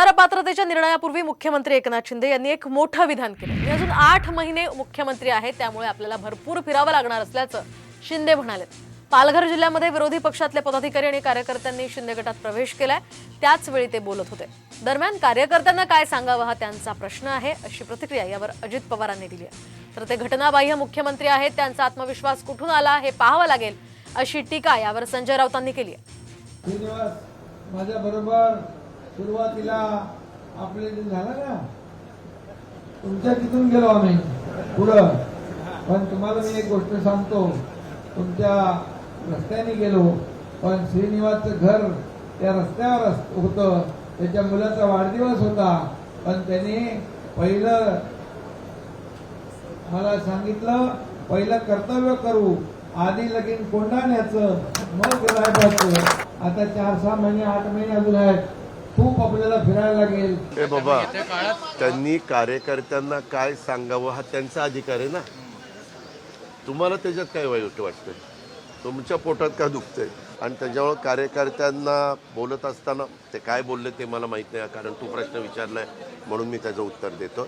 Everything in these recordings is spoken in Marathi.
आमदार पात्रतेच्या निर्णयापूर्वी मुख्यमंत्री एकनाथ शिंदे यांनी एक मोठं विधान केलं. मी अजून आठ महिने मुख्यमंत्री आहेत त्यामुळे आपल्याला भरपूर फिरावं लागणार असल्याचं शिंदे म्हणाले. पालघर जिल्ह्यामध्ये विरोधी पक्षातले पदाधिकारी आणि कार्यकर्त्यांनी शिंदे गटात प्रवेश केलाय त्याच वेळी ते बोलत होते. दरम्यान कार्यकर्त्यांना काय सांगावं हा त्यांचा प्रश्न आहे अशी प्रतिक्रिया यावर अजित पवारांनी दिली आहे. तर ते घटनाबाह्य मुख्यमंत्री आहेत त्यांचा आत्मविश्वास कुठून आला हे पाहावं लागेल अशी टीका यावर संजय राऊतांनी केली आहे. माझ्या बरोबर सुरुवातीला आपले जे झालं ना? तुमच्या तिथून गेलो आम्ही पुढं. पण तुम्हाला मी एक गोष्ट सांगतो तुमच्या रस्त्याने गेलो पण श्रीनिवासचं घर त्या रस्त्यावर अस- होतं. त्याच्या मुलाचा वाढदिवस होता. पण त्याने पहिलं मला सांगितलं पहिलं कर्तव्य करू. आधी लगीन कोंडाण्याचं मग रायबाचं. आता चार सहा महिने आठ महिने अजून आहेत. खूप आपल्याला फिरायला लागेल. ए बाबा त्यांनी कार्यकर्त्यांना काय सांगावं हा त्यांचा अधिकार आहे ना? तुम्हाला त्याच्यात काय वाईट वाटतंय? तुमच्या पोटात का दुखतंय? आणि त्याच्यामुळे कार्यकर्त्यांना बोलत असताना ते काय बोलले ते मला माहीत नाही कारण तू प्रश्न विचारलाय म्हणून मी त्याचं उत्तर देतो.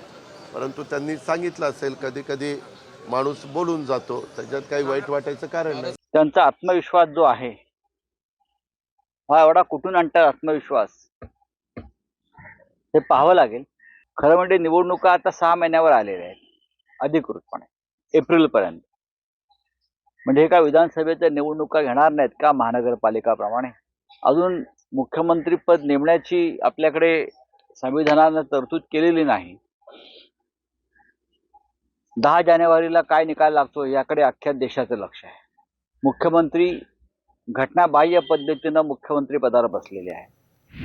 परंतु त्यांनी सांगितलं असेल कधी कधी माणूस बोलून जातो त्याच्यात काही वाईट वाटायचं कारण नाही. त्यांचा आत्मविश्वास जो आहे हा एवढा कुठून आणतात आत्मविश्वास? हे पाहावं लागेल. खरं म्हणजे निवडणुका आता सहा महिन्यावर आलेल्या आहेत अधिकृतपणे. एप्रिलपर्यंत. म्हणजे हे काय विधानसभेच्या निवडणुका घेणार नाहीत का महानगरपालिकाप्रमाणे? अजून मुख्यमंत्री पद नेमण्याची आपल्याकडे संविधानानं तरतूद केलेली नाही. दहा जानेवारीला काय निकाल लागतो याकडे अख्ख्या देशाचं लक्ष आहे. मुख्यमंत्री घटनाबाह्य पद्धतीनं मुख्यमंत्री पदावर बसलेले आहे